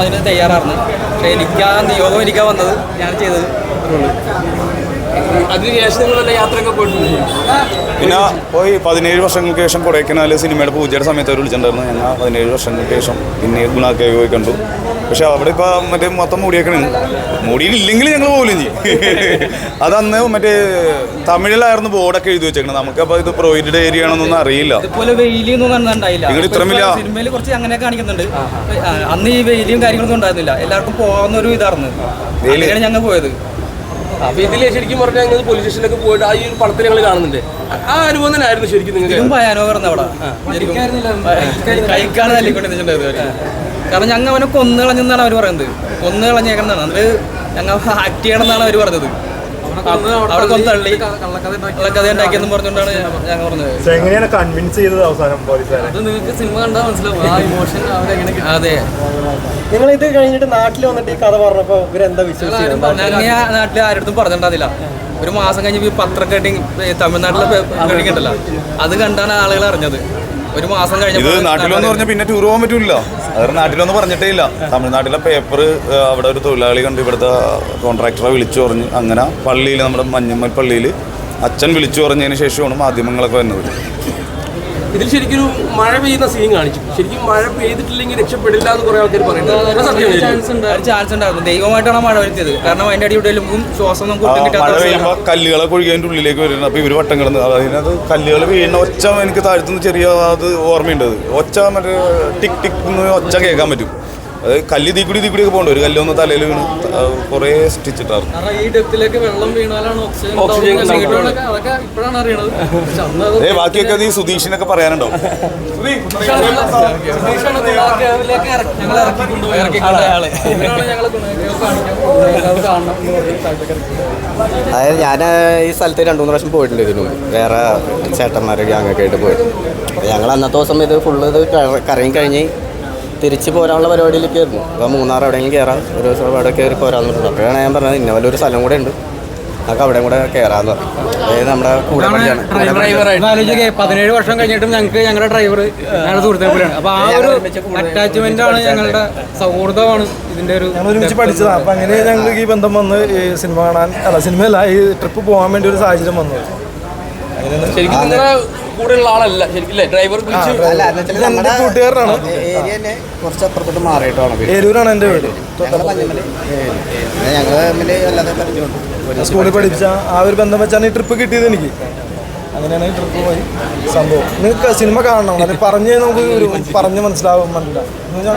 അതിന് തയ്യാറായിരുന്നു. പക്ഷേ എനിക്ക് ആ നിയോഗം എനിക്കാ വന്നത് ഞാൻ ചെയ്തത്. ഉള്ളൂ അതിനുശേഷം നിങ്ങൾ വല്ല യാത്രയൊക്കെ പോയിട്ടുണ്ട്? പിന്നെ പോയി പതിനേഴ് വർഷങ്ങൾക്ക് ശേഷം കൊടൈക്കനാൽ സിനിമയുടെ പൂജയുടെ സമയത്ത് അവർ വിളിച്ചിട്ടുണ്ടായിരുന്നു. ഞങ്ങൾ പതിനേഴ് വർഷങ്ങൾക്ക് ശേഷം പിന്നെ ഗുണാക്കെ പോയി കണ്ടു. പക്ഷെ അവിടെ ഇപ്പോൾ മറ്റേ മൊത്തം മൂടിയേക്കണേ മൂടിയില്ലെങ്കിൽ ഞങ്ങൾ പോലും ചെയ്യും. അത് അന്ന് മറ്റേ തമിഴിലായിരുന്നു ബോർഡൊക്കെ എഴുതി വെച്ചേക്കണത്. നമുക്കപ്പോൾ ഇത് പ്രൊവൈഡഡ് ഏരിയ ആണെന്നൊന്നും അറിയില്ല. നിങ്ങൾ ഇത്രയും സിനിമയിൽ കുറച്ച് അങ്ങനെ കാണിക്കുന്നുണ്ട്. അന്ന് ഈ വെയിലും കാര്യങ്ങളൊന്നും ഉണ്ടായിരുന്നില്ല. എല്ലാവർക്കും പോകാവുന്ന ഒരു ഇതായിരുന്നു. ഞങ്ങൾ പോയത്. അപ്പൊ ഇതിൽ ശരിക്കും പറഞ്ഞാൽ നിങ്ങൾ പോലീസ് സ്റ്റേഷനിലൊക്കെ പോയിട്ട് ആ ഈ ഒരു പടത്തിൽ ഞങ്ങൾ കാണുന്നുണ്ട്. ആ അനുഭവം തന്നെ ആയിരുന്നു ശരിക്കും നിങ്ങൾക്ക്. കാരണം ഞങ്ങൾ അവനെ കൊന്നു കളഞ്ഞെന്നാണ് അവർ പറയുന്നത്. കൊന്നു അത് ഞങ്ങൾ ആക്ട് ചെയ്യണമെന്നാണ് അവർ പറഞ്ഞത്. അവിടെ കൊന്നു തള്ളി. കള്ളക്കഥ ഉണ്ടാക്കിയെന്ന് പറഞ്ഞുകൊണ്ടാണ് ഞങ്ങൾ പറഞ്ഞത്. എങ്ങനെയാണ് കൺവിൻസ് ചെയ്തത് അവസാനം പോലീസുകാരെ? നിങ്ങൾക്ക് സിനിമ കണ്ടാൽ മനസ്സിലാവും. ആ ഇമോഷൻ അവരെങ്ങനെ അതെ. നിങ്ങൾ ഇത് കഴിഞ്ഞിട്ട് നാട്ടിൽ വന്നിട്ട് ഈ കഥ പറഞ്ഞപ്പോ ഇവരെന്താ വിശ്വസിച്ചത്? നാട്ടിൽ ആരുടെ പറഞ്ഞിട്ടുണ്ടാവില്ല. ഒരു മാസം കഴിഞ്ഞ് ഈ പത്രം കട്ടിങ് തമിഴ്നാട്ടിലെ കട്ടിങ് ഉണ്ടല്ലോ അത് കണ്ടാണ് ആളുകൾ അറിഞ്ഞത്. ഒരു മാസം ഇത് കഴിഞ്ഞപ്പോൾ നാട്ടിലൊന്ന് പറഞ്ഞാൽ പിന്നെ ടൂർ പോകാൻ പറ്റൂല. അത് നാട്ടിലൊന്നും പറഞ്ഞിട്ടേ ഇല്ല തമിഴ്നാട്ടിലെ പേപ്പർ അവിടെ ഒരു തൊഴിലാളി കണ്ട് ഇവിടുത്തെ കോൺട്രാക്ടറെ വിളിച്ചു പറഞ്ഞ് അങ്ങനെ പള്ളിയിൽ നമ്മുടെ മഞ്ഞമ്മൽ പള്ളിയിൽ അച്ഛൻ വിളിച്ചു പറഞ്ഞതിന് ശേഷമാണ് മാധ്യമങ്ങളൊക്കെ വരുന്നത്. ഇതിൽ ശരിക്കും മഴ പെയ്യുന്ന സീൻ കാണിച്ചു. ശരിക്കും മഴ പെയ്തിട്ടില്ലെങ്കിൽ രക്ഷപ്പെടില്ല എന്ന് കുറെ ആൾക്കാർ പറയുന്നത് ചാൻസ് ഉണ്ടായിരുന്നു. ദൈവമായിട്ടാണ് മഴ വരുത്തിയത്. കാരണം അതിന്റെ അടിയുടെ ശ്വാസം നമുക്ക് മഴ. പെയ്യുമ്പോൾ കല്ലുകളൊക്കെ ഒഴുകി ഉള്ളിലേക്ക് വരുന്നത്. അപ്പൊ ഇവർ വട്ടം കിടന്ന് അതിനകത്ത് കല്ലുകൾ വീഴുന്ന ഒച്ച എനിക്ക് താഴ്ത്തുന്ന ചെറിയ അത് ഓർമ്മയുണ്ട്. അത് ഒച്ച മറ്റേ ടിക് ടിക് ഒച്ച കേൾക്കാൻ പറ്റും. അത് കല്ല് തീക്കുടി തീക്കുടി ഒക്കെ പോകണ്ട. ഒരു കല്ലൊന്ന് തലയിൽ വീണ്. കുറെ സ്റ്റിച്ചിട്ടായിരുന്നു അത് ഏ ബാക്കിയൊക്കെ അത് ഈ സുധീഷിനൊക്കെ പറയാനുണ്ടാവും. താഴ്ത്തക്കര അതായത് ഞാൻ ഈ സ്ഥലത്ത് രണ്ടു മൂന്ന് പ്രാവശ്യം പോയിട്ടുണ്ട് ഇതിനു വേറെ ചേട്ടന്മാരൊക്കെ അങ്ങൊക്കെ ആയിട്ട് പോയി ഞങ്ങൾ അന്നത്തെ ദിവസം ഇത് ഫുള്ള് ഇത് കറങ്ങി കഴിഞ്ഞ് തിരിച്ച് പോരാനുള്ള പരിപാടിയിലേക്ക് ആയിരുന്നു. അപ്പോൾ മൂന്നാർ എവിടെയെങ്കിലും കയറാം ഒരു ദിവസം അവിടെ കയറി പോരാന്ന് പറഞ്ഞു. അപ്പോഴാണ് ഞാൻ പറഞ്ഞത് ഇന്ന വലിയൊരു ഒരു സ്ഥലം കൂടെ ഉണ്ട്. നമുക്ക് അവിടെയും കൂടെ കയറാന്ന് പറഞ്ഞു. അതായത് നമ്മുടെ കൂടെ ആലോചിക്കേ പതിനേഴ് വർഷം കഴിഞ്ഞിട്ടും ഞങ്ങൾക്ക് ഞങ്ങളുടെ ഡ്രൈവർ ഞങ്ങളുടെ സുഹൃത്തെ പോലെയാണ്. അപ്പൊ ആ ഒരു അറ്റാച്ച്മെന്റ് ആണ് ഞങ്ങളുടെ സൗഹൃദമാണ് ഇതിന്റെ ഒരു ഞങ്ങൾ ഒരുമിച്ച് പഠിച്ചതാണ് അപ്പം അങ്ങനെ ഞങ്ങൾക്ക് ഈ ബന്ധം വന്ന് ഈ സിനിമ കാണാൻ അല്ല സിനിമയല്ല ഈ ട്രിപ്പ് പോകാൻ വേണ്ടി ഒരു സാഹചര്യം വന്നത് ശരിക്കും നിങ്ങളുടെ കൂടെയുള്ള ആളല്ല. ശരിക്കും ഡ്രൈവർ കൂട്ടുകാരനാണ്. ഏരിയ തന്നെ കുറച്ച് അപ്പുറത്തോട്ട് മാറിയിട്ടാണ് വീട്. ഏരൂരാണ് എന്റെ വീട്. ഞങ്ങൾ തമ്മിൽ അല്ലാതെ പരിചയമുണ്ട്. സ്കൂളിൽ പഠിച്ച ആ ഒരു ബന്ധം വെച്ചാണ് ഈ ട്രിപ്പ് കിട്ടിയത് എനിക്ക്. അങ്ങനെയാണ് ഈ ട്രിപ്പ് പോയി. സംഭവം. നിങ്ങൾക്ക് സിനിമ കാണണം. അത് പറഞ്ഞ് നമുക്ക് ഒരു പറഞ്ഞ് മനസ്സിലാവാൻ പറ്റില്ല എന്ന് വെച്ചാൽ